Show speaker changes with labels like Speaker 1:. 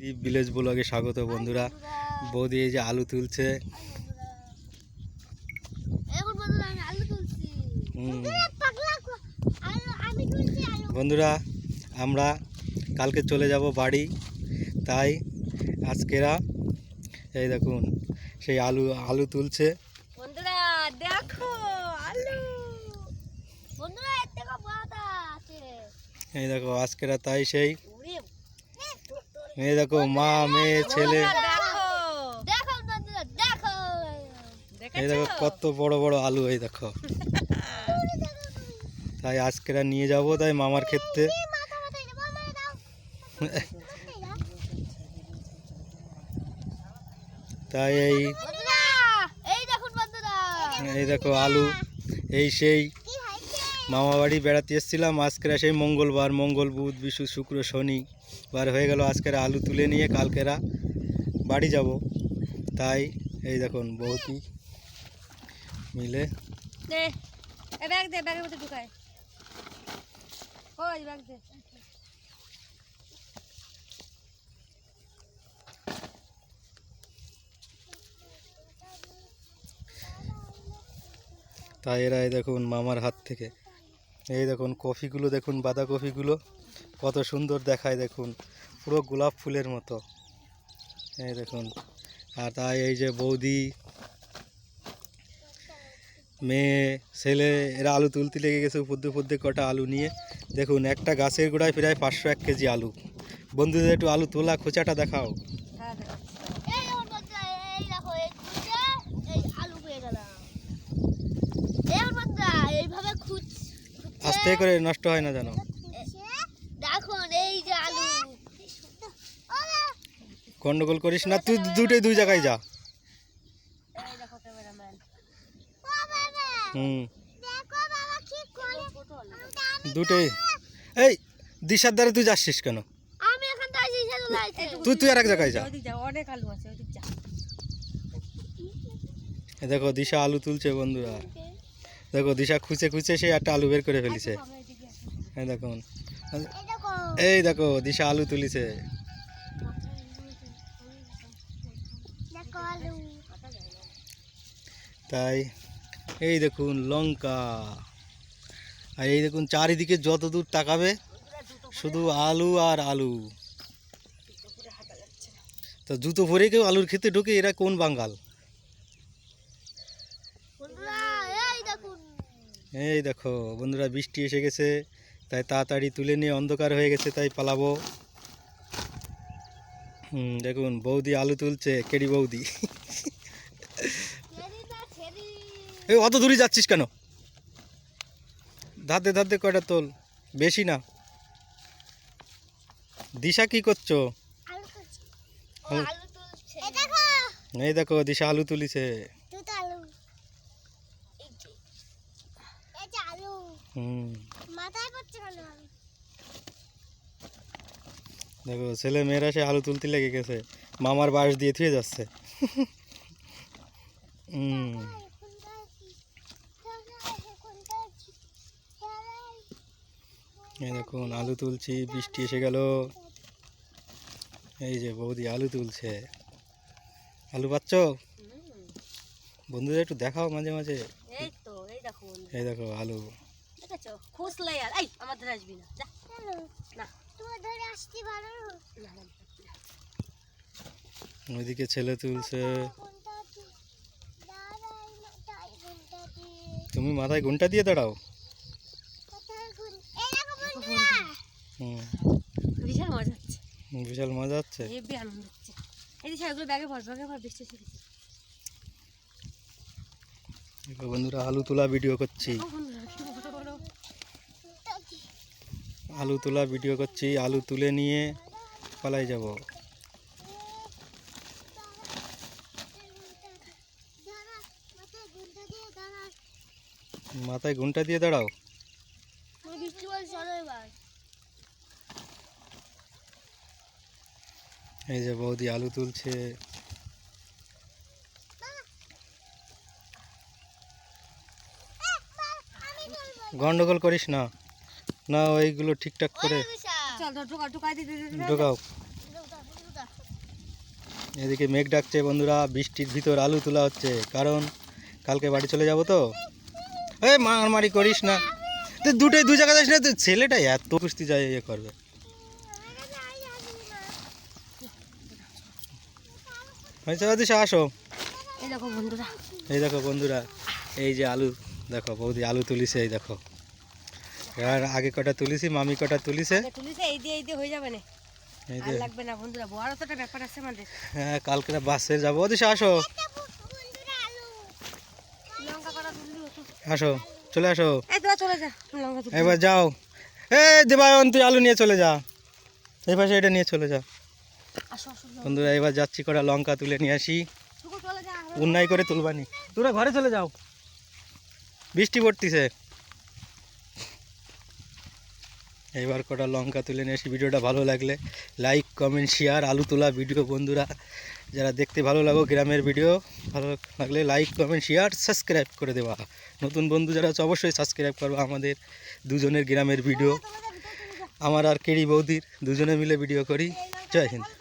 Speaker 1: দ্বীপ ভিলেজ ব্লগে স্বাগত বন্ধুরা। বৌদি এই যে আলু তুলছে।
Speaker 2: বন্ধুরা
Speaker 1: আমরা কালকে চলে যাব বাড়ি। তাই আজকেরা এই দেখুন সেই আলু আলু তুলছে।
Speaker 2: বন্ধুরা দেখো আলু। বন্ধুরা
Speaker 1: এই দেখো আজকেরা তাই সেই এই দেখো মা মেয়ে ছেলে।
Speaker 2: দেখো। দেখো বন্ধুরা দেখো।
Speaker 1: এই দেখো কত বড় বড় আলু এই দেখো। তাই আজকেরা নিয়ে যাব তাই মামার ক্ষেত্রে। তাই এই
Speaker 2: এই
Speaker 1: দেখো আলু এই সেই। মামা বাড়ি বেড়াতে এসেছিলাম আজকেরা সেই মঙ্গলবার মঙ্গল বুধ বিশু শুক্র শনি। বার হয়ে গেল আজকের আলু তুলে নিয়ে কালকেরা বাড়ি যাব। তাই এই দেখুন বৌতি মিলে
Speaker 2: ব্যাগ দে ব্যাগের মধ্যে ঢুকায়। ওই ব্যাগ দে।
Speaker 1: তাই এরা এই দেখুন মামার হাত থেকে। এই দেখুন কফিগুলো দেখুন বাঁধাকপিগুলো। কত সুন্দর দেখায় দেখুন পুরো গোলাপ ফুলের মতো। এই দেখুন আর তাই এই যে বৌদি মেয়ে ছেলে এরা আলু তুলতে লেগে গেছে উপর দিয়ে কটা আলু নিয়ে। দেখুন একটা গাছের গোড়ায় প্রায় পাঁচশো এক কেজি আলু। বন্ধুদের একটু আলু তোলা খোঁচাটা দেখাও।
Speaker 2: হ্যাঁ।
Speaker 1: আস্তে করে নষ্ট হয় না জানো
Speaker 2: দেখুন এই যে আলু
Speaker 1: গন্ডগোল করিস না, তুই দুটোই দুই জায়গায় যা। হুম। দুটোই। এই, দিশার দ্বারা তুই যাচ্ছিস কেন? তুই তুই আর এক জায়গায় যা। দেখো, দিশা আলু তুলছে বন্ধুরা। দেখো, দিশা খুঁচে খুঁচে সে একটা আলু বের করে ফেলিছে। দেখুন এই দেখো, দিশা আলু তুলিছে। তাই এই দেখুন লঙ্কা। আর এই দেখুন চারিদিকে যত দূর তাকাবে শুধু আলু আর আলু। তো জুতো ভরে কেউ আলুর খেতে ঢুকে এরা কোন বাঙ্গাল
Speaker 2: এই
Speaker 1: দেখো বন্ধুরা বৃষ্টি এসে গেছে তাই তাড়াতাড়ি তুলে নিয়ে অন্ধকার হয়ে গেছে তাই পালাবো। হুম দেখুন বৌদি আলু তুলছে কেডি বৌদি। এই অত দূরে যাচ্ছিস কেন? ধাতে ধাতে কয়টা তোল? বেশি না। দিশা কি করছ?
Speaker 2: তুলছে। এই দেখো।
Speaker 1: দিশা আলু তুলিছে। হুম।
Speaker 2: মাথায় পড়ছে কেন
Speaker 1: দেখো ছেলে মেয়েরা সে আলু তুলতে লেগে গেছে। মামার বাঁশ দিয়ে থুয়ে যাচ্ছে। এই দেখুন আলু তুলছি বৃষ্টি এসে গেল। এই যে বৌদি আলু তুলছে। আলু পাচ্ছ? বন্ধুদের একটু দেখাও মাঝে মাঝে।
Speaker 2: এই
Speaker 1: দেখো আলু।
Speaker 2: খুসলে আর এই আমার আসবি না। না।
Speaker 1: ওইদিকে ছেলে তুলছে। তুমি মাথায় ঘুমটা দিয়ে দাঁড়াও।
Speaker 2: বিশাল মজা হচ্ছে।
Speaker 1: বিশাল মজা হচ্ছে।
Speaker 2: হেবি আনন্দ হচ্ছে। এই যে এগুলো ব্যাগে ভর ব্যাগে ভর বৃষ্টি এসে
Speaker 1: বন্ধুরা আলু তোলা ভিডিও করছি
Speaker 2: ও বন্ধুরা, কি বড় বড়।
Speaker 1: আলু তোলা ভিডিও করছি, আলু তুলে নিয়ে পালাই যাব। মাথায় ঘুমটা দিয়ে দাঁড়াও। এই যে বৌদি আলু তুলছে। গন্ডগোল করিস না। না ওইগুলো ঠিকঠাক করে ঢোকাও এদিকে মেঘ ডাকছে বন্ধুরা বৃষ্টির ভিতর আলু তোলা হচ্ছে কারণ কালকে বাড়ি চলে যাব তো। এই মারামারি করিস না। তুই দুটোই দু জায়গা যাস না তুই ছেলেটা এত কুস্তি যায় ইয়ে করবে। আসো।
Speaker 2: এই দেখো বন্ধুরা।
Speaker 1: এই দেখো বন্ধুরা এই যে আলু দেখো বৌদি আলু তুলিছে এই দেখো। এবার আগে কটা তুলিছি মামি কটা তুলিছে।
Speaker 2: তুলিছে এই দিয়ে এই দিয়ে হয়ে যাবে না। লাগবে না বন্ধুরা বড় তো একটা ব্যাপার আছে আমাদের।
Speaker 1: হ্যাঁ কালকে না বাসে যাব। ও আসো। আসো চলে আসো।
Speaker 2: চলে যা লঙ্কা তুলতে
Speaker 1: এবার যাও। এ দেবায়ন তুই আলু নিয়ে চলে যা। এই পাশে এটা নিয়ে চলে যা। বন্ধুরা এবার যাচ্ছি কটা লঙ্কা তুলে নিয়ে আসি। উন্নাই করে তুলবানি। তোরা ঘরে চলে যাও। বৃষ্টি পড়তিছে। এবার কটা লঙ্কা তুলে নিয়ে আসি। ভিডিওটা ভালো লাগলে লাইক কমেন্ট শেয়ার আলু তোলা ভিডিও বন্ধুরা, যারা দেখতে ভালো লাগো গ্রামের ভিডিও ভালো লাগলে লাইক কমেন্ট শেয়ার সাবস্ক্রাইব করে দেওয়া নতুন বন্ধু যারা আছে অবশ্যই সাবস্ক্রাইব করব আমাদের দুজনের গ্রামের ভিডিও আমার আর কেড়ি বৌদির দুজনে মিলে ভিডিও করি। জয় হিন্দ।